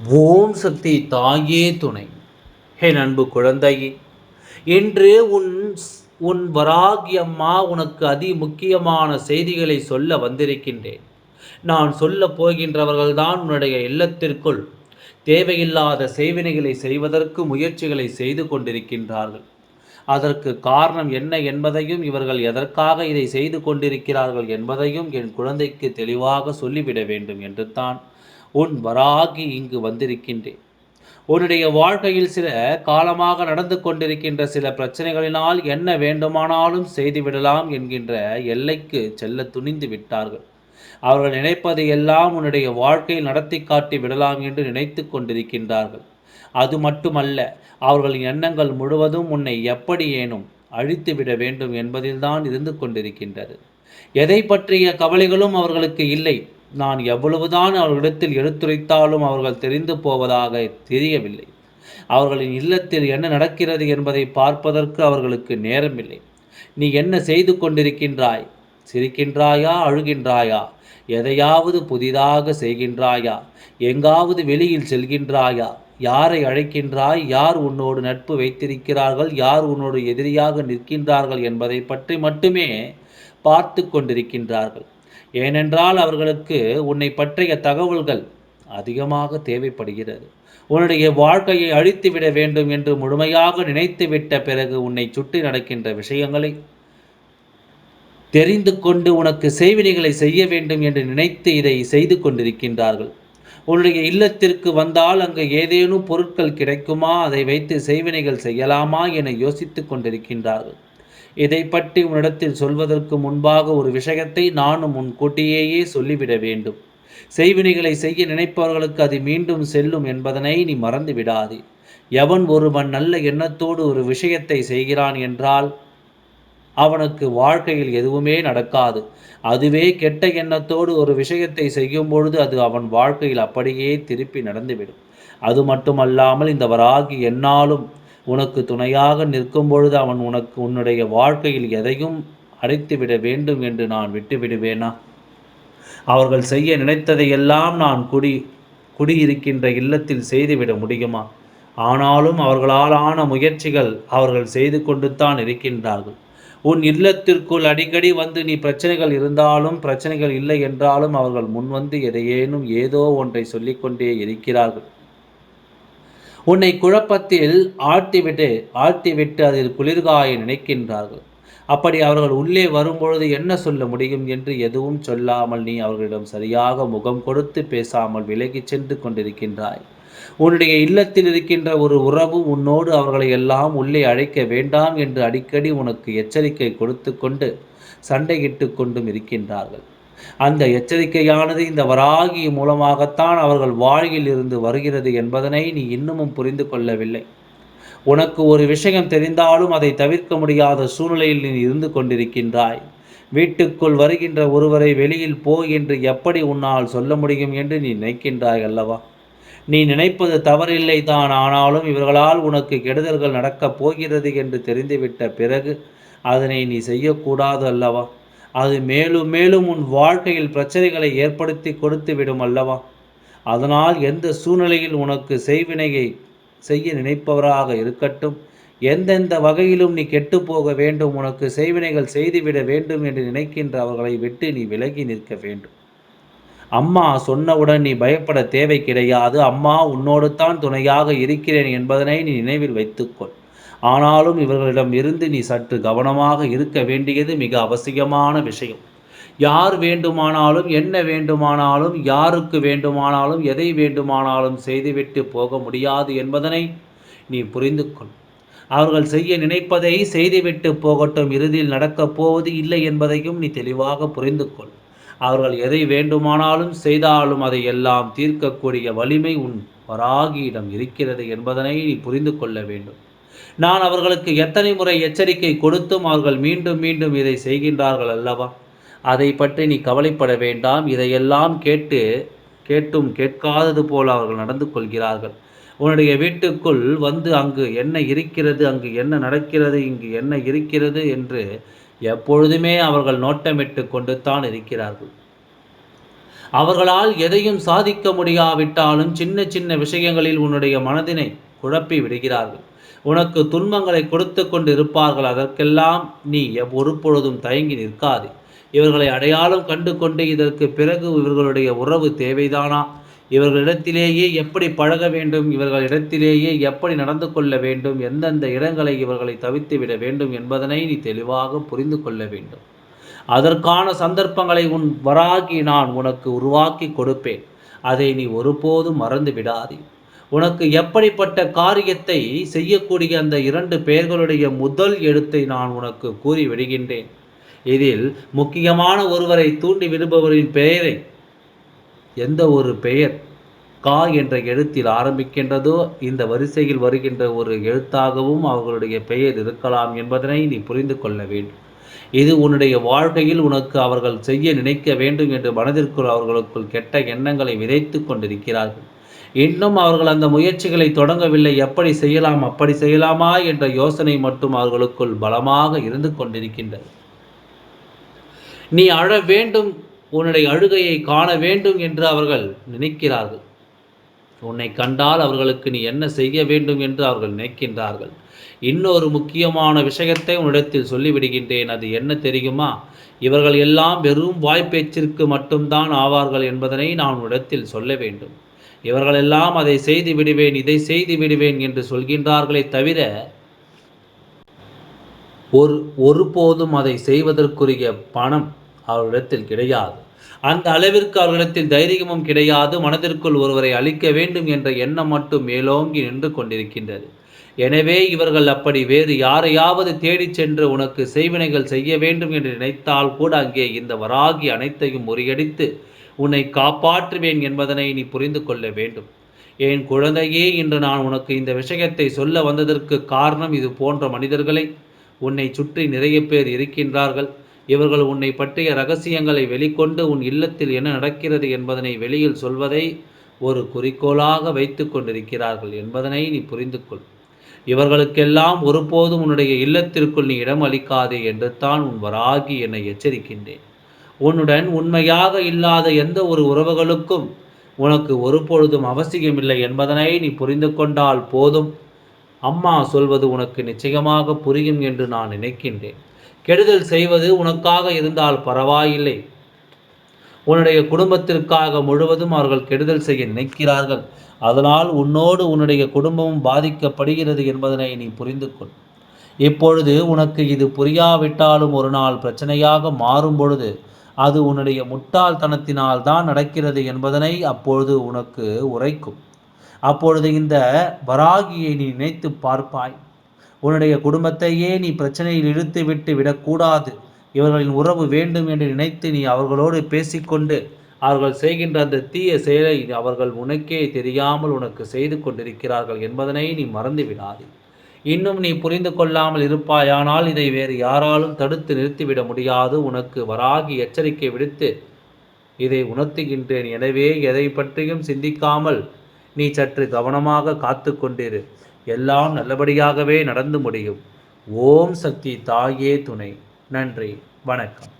ஓம் சக்தி தாயே துணை. என் அன்பு குழந்தையே இன்று உன் உன் வராகி அம்மா உனக்கு அதி முக்கியமான செய்திகளை சொல்ல வந்திருக்கின்றேன். நான் சொல்ல போகின்றவர்கள்தான் உன்னுடைய இல்லத்திற்குள் தேவையில்லாத செய்வினைகளை செய்வதற்கு முயற்சிகளை செய்து கொண்டிருக்கின்றார்கள். அதற்கு காரணம் என்ன என்பதையும் இவர்கள் எதற்காக இதை செய்து கொண்டிருக்கிறார்கள் என்பதையும் என் குழந்தைக்கு தெளிவாக சொல்லிவிட வேண்டும் என்று தான் உன் வராகி இங்கு வந்திருக்கின்றேன். உன்னுடைய வாழ்க்கையில் சில காலமாக நடந்து கொண்டிருக்கின்ற சில பிரச்சனைகளினால் என்ன வேண்டுமானாலும் செய்துவிடலாம் என்கின்ற எல்லைக்கு செல்ல துணிந்து விட்டார்கள். அவர்கள் நினைப்பதை எல்லாம் உன்னுடைய வாழ்க்கையில் நடத்தி காட்டி விடலாம் என்று நினைத்து கொண்டிருக்கின்றார்கள். அது மட்டுமல்ல அவர்களின் எண்ணங்கள் முழுவதும் உன்னை எப்படி ஏனும் அழித்து விட வேண்டும் என்பதில்தான் இருந்து கொண்டிருக்கின்றது. எதை பற்றிய கவலைகளும் அவர்களுக்கு இல்லை. நான் எவ்வளவுதான் அவர்களிடத்தில் எடுத்துரைத்தாலும் அவர்கள் தெரிந்து போவதாக தெரியவில்லை. அவர்களின் இல்லத்தில் என்ன நடக்கிறது என்பதை பார்ப்பதற்கு அவர்களுக்கு நேரமில்லை. நீ என்ன செய்து கொண்டிருக்கின்றாய்? சிரிக்கின்றாயா? அழுகின்றாயா? எதையாவது புதிதாக செய்கின்றாயா? எங்காவது வெளியில் செல்கின்றாயா? யாரை அழைக்கின்றாய்? யார் உன்னோடு நட்பு வைத்திருக்கிறார்கள்? யார் உன்னோடு எதிரியாக நிற்கின்றார்கள் என்பதை பற்றி மட்டுமே பார்த்து கொண்டிருக்கின்றார்கள். ஏனென்றால் அவர்களுக்கு உன்னை பற்றிய தகவல்கள் அதிகமாக தேவைப்படுகிறது. உன்னுடைய வாழ்க்கையை அழித்துவிட வேண்டும் என்று முழுமையாக நினைத்துவிட்ட பிறகு உன்னை சுற்றி நடக்கின்ற விஷயங்களை தெரிந்து கொண்டு உனக்கு செய்வினைகளை செய்ய வேண்டும் என்று நினைத்து இதை செய்து கொண்டிருக்கின்றார்கள். உன்னுடைய இல்லத்திற்கு வந்தால் அங்கு ஏதேனும் பொருட்கள் கிடைக்குமா? அதை வைத்து செய்வினைகள் செய்யலாமா? என யோசித்து கொண்டிருக்கின்றார்கள். இதை பற்றி உன்னிடத்தில் சொல்வதற்கு முன்பாக ஒரு விஷயத்தை நானும் முன்கூட்டியேயே சொல்லிவிட வேண்டும். செய்வினைகளை செய்ய நினைப்பவர்களுக்கு அது மீண்டும் செல்லும் என்பதனை நீ மறந்து விடாதே எவன் ஒருவன் நல்ல எண்ணத்தோடு ஒரு விஷயத்தை செய்கிறான் என்றால் அவனுக்கு வாழ்க்கையில் எதுவுமே நடக்காது. அதுவே கெட்ட எண்ணத்தோடு ஒரு விஷயத்தை செய்யும் பொழுது அது அவன் வாழ்க்கையில் அப்படியே திருப்பி நடந்துவிடும். அது மட்டுமல்லாமல் இந்த வராகி என்னாலும் உனக்கு துணையாக நிற்கும் பொழுது அவன் உனக்கு உன்னுடைய வாழ்க்கையில் எதையும் அடைத்துவிட வேண்டும் என்று நான் விட்டுவிடுவேனா? அவர்கள் செய்ய நினைத்ததையெல்லாம் நான் குடி குடியிருக்கின்ற இல்லத்தில் செய்துவிட முடியுமா? ஆனாலும் அவர்களால் ஆன முயற்சிகள் அவர்கள் செய்து கொண்டு தான் இருக்கின்றார்கள். உன் இல்லத்திற்குள் அடிக்கடி வந்து நீ பிரச்சனைகள் இருந்தாலும் பிரச்சனைகள் இல்லை என்றாலும் அவர்கள் முன்வந்து எதையேனும் ஏதோ ஒன்றை சொல்லிக்கொண்டே இருக்கிறார்கள். உன்னை குழப்பத்தில் ஆழ்த்திவிட்டு ஆழ்த்திவிட்டு அதில் குளிர்காய நினைக்கின்றார்கள். அப்படி அவர்கள் உள்ளே வரும்பொழுது என்ன சொல்ல முடியும் என்று எதுவும் சொல்லாமல் நீ அவர்களிடம் சரியாக முகம் கொடுத்து பேசாமல் விலகிச் சென்று கொண்டிருக்கின்றாய். உன்னுடைய இல்லத்தில் இருக்கின்ற ஒரு உறவு உன்னோடு அவர்களை எல்லாம் உள்ளே அழைக்க வேண்டாம் என்று அடிக்கடி உனக்கு எச்சரிக்கை கொடுத்து கொண்டு சண்டையிட்டு கொண்டும் இருக்கின்றார்கள். அந்த எச்சரிக்கையானது இந்த வராகி மூலமாகத்தான் அவர்கள் வாழ்வில் இருந்து வருகிறது என்பதனை நீ இன்னமும் புரிந்து கொள்ளவில்லை. உனக்கு ஒரு விஷயம் தெரிந்தாலும் அதை தவிர்க்க முடியாத சூழ்நிலையில் நீ இருந்து கொண்டிருக்கின்றாய். வீட்டுக்குள் வருகின்ற ஒருவரை வெளியில் போ என்று எப்படி உன்னால் சொல்ல முடியும் என்று நீ நினைக்கின்றாய் அல்லவா? நீ நினைப்பது தவறில்லை தான் ஆனாலும் இவர்களால் உனக்கு கெடுதல்கள் நடக்கப் போகிறது என்று தெரிந்துவிட்ட பிறகு அதனை நீ செய்யக்கூடாது அல்லவா? அது மேலும் மேலும் உன் வாழ்க்கையில் பிரச்சனைகளை ஏற்படுத்தி கொடுத்து விடும் அல்லவா? அதனால் எந்த சூழ்நிலையில் உனக்கு செய்வினையை செய்ய நினைப்பவராக இருக்கட்டும் எந்தெந்த வகையிலும் நீ கெட்டு போக வேண்டும் உனக்கு செய்வினைகள் செய்துவிட வேண்டும் என்று நினைக்கின்ற அவர்களை விட்டு நீ விலகி நிற்க வேண்டும். அம்மா சொன்னவுடன் நீ பயப்பட தேவை கிடையாது. அம்மா உன்னோடு தான் துணையாக இருக்கிறேன் என்பதனை நீ நினைவில் வைத்துக்கொள். ஆனாலும் இவர்களிடம் இருந்து நீ சற்று கவனமாக இருக்க வேண்டியது மிக அவசியமான விஷயம். யார் வேண்டுமானாலும் என்ன வேண்டுமானாலும் யாருக்கு வேண்டுமானாலும் எதை வேண்டுமானாலும் செய்துவிட்டு போக முடியாது என்பதனை நீ புரிந்து கொள் அவர்கள் செய்ய நினைப்பதை செய்துவிட்டு போகட்டும் இறுதியில் நடக்கப் போவது இல்லை என்பதையும் நீ தெளிவாக புரிந்து கொள் அவர்கள் எதை வேண்டுமானாலும் செய்தாலும் அதை எல்லாம் தீர்க்கக்கூடிய வலிமை உன் வராகியிடம் இருக்கிறது என்பதனை நீ புரிந்து கொள்ள வேண்டும். நான் அவர்களுக்கு எத்தனை முறை எச்சரிக்கை கொடுத்தும் அவர்கள் மீண்டும் மீண்டும் இதை செய்கின்றார்கள் அல்லவா? அதை பற்றி நீ கவலைப்பட வேண்டாம். இதையெல்லாம் கேட்டு கேட்டும் கேட்காதது போல் அவர்கள் நடந்து கொள்கிறார்கள். உன்னுடைய வீட்டுக்குள் வந்து அங்கு என்ன இருக்கிறது அங்கு என்ன நடக்கிறது இங்கு என்ன இருக்கிறது என்று எப்பொழுதுமே அவர்கள் நோட்டமிட்டு கொண்டு தான் இருக்கிறார்கள். அவர்களால் எதையும் சாதிக்க முடியாவிட்டாலும் சின்ன சின்ன விஷயங்களில் உன்னுடைய மனதினை குழப்பி விடுகிறார்கள். உனக்கு துன்பங்களை கொடுத்து கொண்டு இருப்பார்கள் அதற்கெல்லாம் நீ ஒரு பொழுதும் தயங்கி நிற்காது. இவர்களை அடையாளம் கண்டு கொண்டு இதற்கு பிறகு இவர்களுடைய உறவு தேவைதானா? இவர்களிடத்திலேயே எப்படி பழக வேண்டும்? இவர்களிடத்திலேயே எப்படி நடந்து கொள்ள வேண்டும்? எந்தெந்த இடங்களை இவர்களை தவித்து விட வேண்டும் என்பதனை நீ தெளிவாக புரிந்து கொள்ள வேண்டும். அதற்கான சந்தர்ப்பங்களை உன் வராகி நான் உனக்கு உருவாக்கி கொடுப்பேன். அதை நீ ஒருபோதும் மறந்து விடாதே. உனக்கு எப்படிப்பட்ட காரியத்தை செய்யக்கூடிய அந்த இரண்டு பெயர்களுடைய முதல் எழுத்தை நான் உனக்கு கூறி விடுகின்றேன். இதில் முக்கியமான ஒருவரை தூண்டி விடுபவரின் பெயரை எந்த ஒரு பெயர் கா என்ற எழுத்தில் ஆரம்பிக்கின்றதோ இந்த வரிசையில் வருகின்ற ஒரு எழுத்தாகவும் அவர்களுடைய பெயர் இருக்கலாம் என்பதனை நீ புரிந்து கொள்ள வேண்டும். இது உன்னுடைய வாழ்க்கையில் உனக்கு அவர்கள் செய்ய நினைக்க வேண்டும் என்று மனதிற்குள் அவர்களுக்குள் கெட்ட எண்ணங்களை விதைத்து கொண்டிருக்கிறார்கள். இன்னும் அவர்கள் அந்த முயற்சிகளை தொடங்கவில்லை. எப்படி செய்யலாம்? அப்படி செய்யலாமா? என்ற யோசனை மட்டும் அவர்களுக்குள் பலமாக இருந்து கொண்டிருக்கின்றது. நீ அழ வேண்டும். உன்னுடைய அழுகையை காண வேண்டும் என்று அவர்கள் நினைக்கிறார்கள். உன்னை கண்டால் அவர்களுக்கு நீ என்ன செய்ய வேண்டும் என்று அவர்கள் நினைக்கின்றார்கள். இன்னொரு முக்கியமான விஷயத்தை உன்னிடத்தில் சொல்லிவிடுகின்றேன். அது என்ன தெரியுமா? இவர்கள் எல்லாம் வெறும் வாய்ப்பேச்சிற்கு மட்டும்தான் ஆவார்கள் என்பதனை நான் உன்னிடத்தில் சொல்ல வேண்டும். இவர்களெல்லாம் அதை செய்து விடுவேன் இதை செய்து விடுவேன் என்று சொல்கின்றார்களே தவிர ஒரு ஒருபோதும் அதை செய்வதற்குரிய பணம் அவரிடத்தில் கிடையாது. அந்த அளவிற்கு அவர்களிடத்தில் தைரியமும் கிடையாது மனதிற்குள் ஒருவரை அழிக்க வேண்டும் என்ற எண்ணம் மட்டும் மேலோங்கி நின்று கொண்டிருக்கின்றது. எனவே இவர்கள் அப்படி வேறு யாரையாவது தேடிச் சென்று உனக்கு செய்வினைகள் செய்ய வேண்டும் என்று நினைத்தால் கூட அங்கே இந்த வராகி அனைத்தையும் முறியடித்து உன்னை காப்பாற்றுவேன் என்பதனை நீ புரிந்து கொள்ள வேண்டும். என் குழந்தையே இன்று நான் உனக்கு இந்த விஷயத்தை சொல்ல வந்ததற்கு காரணம் இது போன்ற மனிதர்களை. உன்னை சுற்றி நிறைய பேர் இருக்கின்றார்கள். இவர்கள் உன்னை பற்றிய ரகசியங்களை வெளிக்கொண்டு உன் இல்லத்தில் என்ன நடக்கிறது என்பதனை வெளியில் சொல்வதை ஒரு குறிக்கோளாக வைத்து கொண்டிருக்கிறார்கள் என்பதனை நீ புரிந்து கொள். இவர்களுக்கெல்லாம் ஒருபோதும் உன்னுடைய இல்லத்திற்குள் நீ இடம் அளிக்காதே என்று தான் உன் வராகி என்னை எச்சரிக்கின்றேன். உன்னுடன் உண்மையாக இல்லாத எந்த ஒரு உறவுகளுக்கும் உனக்கு ஒரு பொழுதும் அவசியமில்லை என்பதனை நீ புரிந்து கொண்டால் போதும். அம்மா சொல்வது உனக்கு நிச்சயமாக புரியும் என்று நான் நினைக்கின்றேன். கெடுதல் செய்வது உனக்காக இருந்தால் பரவாயில்லை. உன்னுடைய குடும்பத்திற்காக முழுவதும் அவர்கள் கெடுதல் செய்ய நினைக்கிறார்கள். அதனால் உன்னோடு உன்னுடைய குடும்பமும் பாதிக்கப்படுகிறது என்பதனை நீ புரிந்து கொள். இப்பொழுது உனக்கு இது புரியாவிட்டாலும் ஒரு நாள் பிரச்சனையாக மாறும் பொழுது அது உன்னுடைய முட்டாள்தனத்தினால் தான் நடக்கிறது என்பதனை அப்பொழுது உனக்கு உரைக்கும். அப்பொழுது இந்த வராகியை நீ நினைத்து பார்ப்பாய். உன்னுடைய குடும்பத்தையே நீ பிரச்சனையில் இழுத்து விட்டு விடக்கூடாது. இவர்களின் உறவு வேண்டும் என்று நினைத்து நீ அவர்களோடு பேசிக்கொண்டு அவர்கள் செய்கின்ற அந்த தீய செயலை அவர்கள் உனக்கே தெரியாமல் உனக்கு செய்து கொண்டிருக்கிறார்கள் என்பதனை நீ மறந்து விடாதே இன்னும் நீ புரிந்து கொள்ளாமல் இருப்பாயானால் இதை வேறு யாராலும் தடுத்து நிறுத்திவிட முடியாது. உனக்கு வராகி எச்சரிக்கை விடுத்து இதை உணர்த்துகின்றேன். எனவே எதை பற்றியும் சிந்திக்காமல் நீ சற்று கவனமாக காத்து கொண்டிரு. எல்லாம் நல்லபடியாகவே நடந்து முடியும். ஓம் சக்தி தாயே துணை. நன்றி. வணக்கம்.